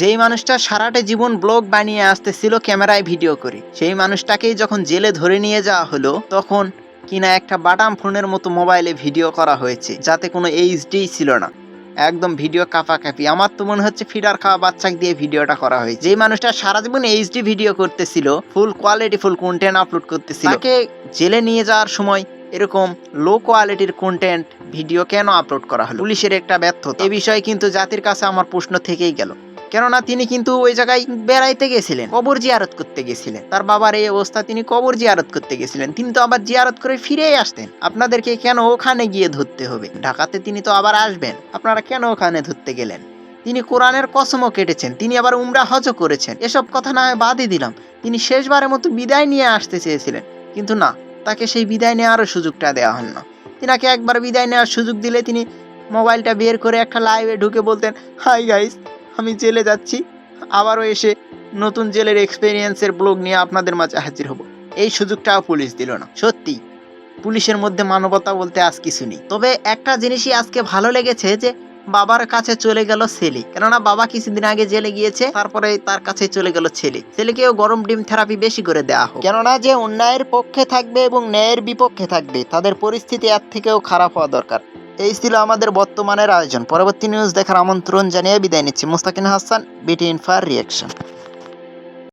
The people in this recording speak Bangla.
যেই মানুষটা সারাটা জীবন ব্লগ বানিয়ে আসতেছিল ক্যামেরায় ভিডিও করে, সেই মানুষটাকেই যখন জেলে ধরে নিয়ে যাওয়া হলো, তখন কিনা একটা বাটাম ফোনের মতো মোবাইলে ভিডিও করা হয়েছে, যাতে কোনো এইচডি ছিল না। একদম ভিডিও কাপাকাপি। আমার তো মনে হচ্ছে ফিডার খাওয়া বাচ্চাকে দিয়ে ভিডিওটা করা হয়েছে। যেই মানুষটা সারা জীবন এইচডি ভিডিও করতেছিল, full quality, full content upload করতেছিল, তাকে জেলে নিয়ে যাওয়ার সময় এরকম লো কোয়ালিটির কন্টেন্ট ভিডিও কেন আপলোড করা হলো? পুলিশের একটা ব্যর্থতা। এ বিষয়ে কিন্তু জাতির কাছে আমার প্রশ্ন থেকেই গেল। কেননা তিনি কিন্তু ওই জায়গায় বেড়াইতে গেছিলেন, কবর জিয়ারত করতে গেছিলেন। তার বাবার এই অবস্থা, তিনি কবর জিয়ারত করতে গেছিলেন। তিনি তো আবার জিয়ারত করে ফিরেই আসতেন। আপনাদেরকে কেন ওখানে গিয়ে ধরতে হবে? ঢাকাতে তিনি তো আবার আসবেন। আপনারা কেন ওখানে ধরতে গেলেন? তিনি কোরআনের কসমও কেটেছেন। তিনি আবার উমরা হজও করেছেন। এসব কথা না হয় বাদই দিলাম। তিনি শেষবারের মতো বিদায় নিয়ে আসতে চেয়েছিলেন। কিন্তু না, তাকে সেই বিদায় নেওয়ারও সুযোগটা দেওয়া হল না। তিনাকে একবার বিদায় নেওয়ার সুযোগ দিলে তিনি মোবাইলটা বের করে একটা লাইভে ঢুকে বলতেন হাই গাইস আমি জেলে যাচ্ছি। আবারও এসে নতুন জেলের এক্সপেরিয়েন্সের ব্লগ নিয়ে আপনাদের মাঝে হাজির হব। এই সুযোগটাও পুলিশ দিল না। সত্যি, পুলিশের মধ্যে মানবতা বলতে আজ কিছু নেই। তবে একটা জিনিসই আজকে ভালো লেগেছে যে, বাবার কাছে চলে গেল ছেলে। কেননা বাবা কিছুদিন আগে জেলে গিয়েছে, তারপরে তার কাছে চলে গেল ছেলে। ছেলেকেও গরম ডিম থেরাপি বেশি করে দেওয়া হোক। কেননা যে অন্যায়ের পক্ষে থাকবে এবং ন্যায়ের বিপক্ষে থাকবে, তাদের পরিস্থিতি এর থেকেও খারাপ হওয়া দরকার। এই ছিল আমাদের বর্তমানের আয়োজন। পরবর্তী নিউজ দেখার আমন্ত্রণ জানিয়ে বিদায় নিচ্ছি। মুস্তাকিন হাসান বিটি ইনফার রিয়াকশন